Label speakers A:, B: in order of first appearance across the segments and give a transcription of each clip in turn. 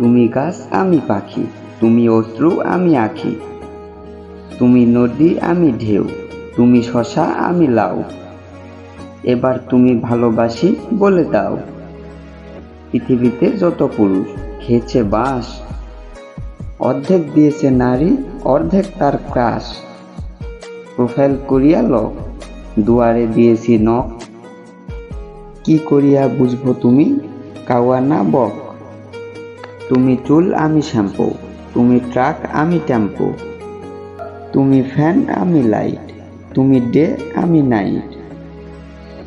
A: তুমি গাছ, আমি পাখি। তুমি অশ্রু, আমি আখি। তুমি নদী, আমি ঢেউ। তুমি শশা, আমি লাউ। এবার তুমি ভালোবাসি বলে দাও। পৃথিবীতে যত পুরুষ, খেয়েছে বাঁশ। অর্ধেক দিয়েছে নারী, অর্ধেক তার ক্রাশ। প্রোফাইল করিয়া লক দুয়ারে দিয়েছি নখ। কি করিয়া বুঝব তুমি? কাওয়া না বক। তুমি চুল আমি শ্যাম্পু, তুমি ট্রাক আমি টেম্পো, তুমি ফ্যান আমি লাইট, তুমি ডে আমি নাইট।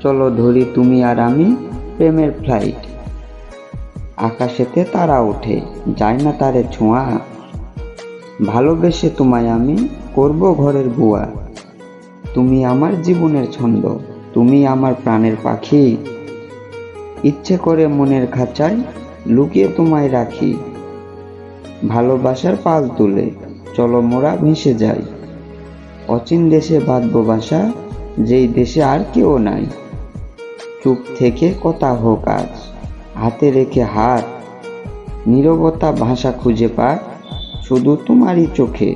A: চলো ধরি তুমি আর আমি প্রেমের ফ্লাইট। আকাশেতে তারা ওঠে, যায় না তারে ছোঁয়া। ভালোবেসে তোমায় আমি করব ঘরের বুয়া। তুমি আমার জীবনের ছন্দ, তুমি আমার প্রাণের পাখি। ইচ্ছে করে মনের খাঁচায় লুকিয়ে তোমায় রাখি। ভালোবাসার পাল তুলে চলো মোরা ভেসে যাই। অচিন দেশে বাঁধব বাসা, যেই দেশে আর কেউ নাই। চুপ থেকে কথা হোক আজ, হাতে রেখে হাত। নীরবতা ভাষা খুঁজে পাক, শুধু তোমারই চোখে।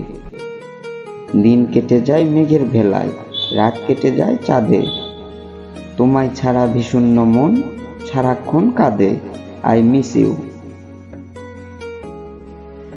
A: দিন কেটে যায় মেঘের ভেলায়, রাত কেটে যায় চাঁদে। তোমায় ছাড়া ভীষণ মন, সারাক্ষণ কাঁদে। I miss you.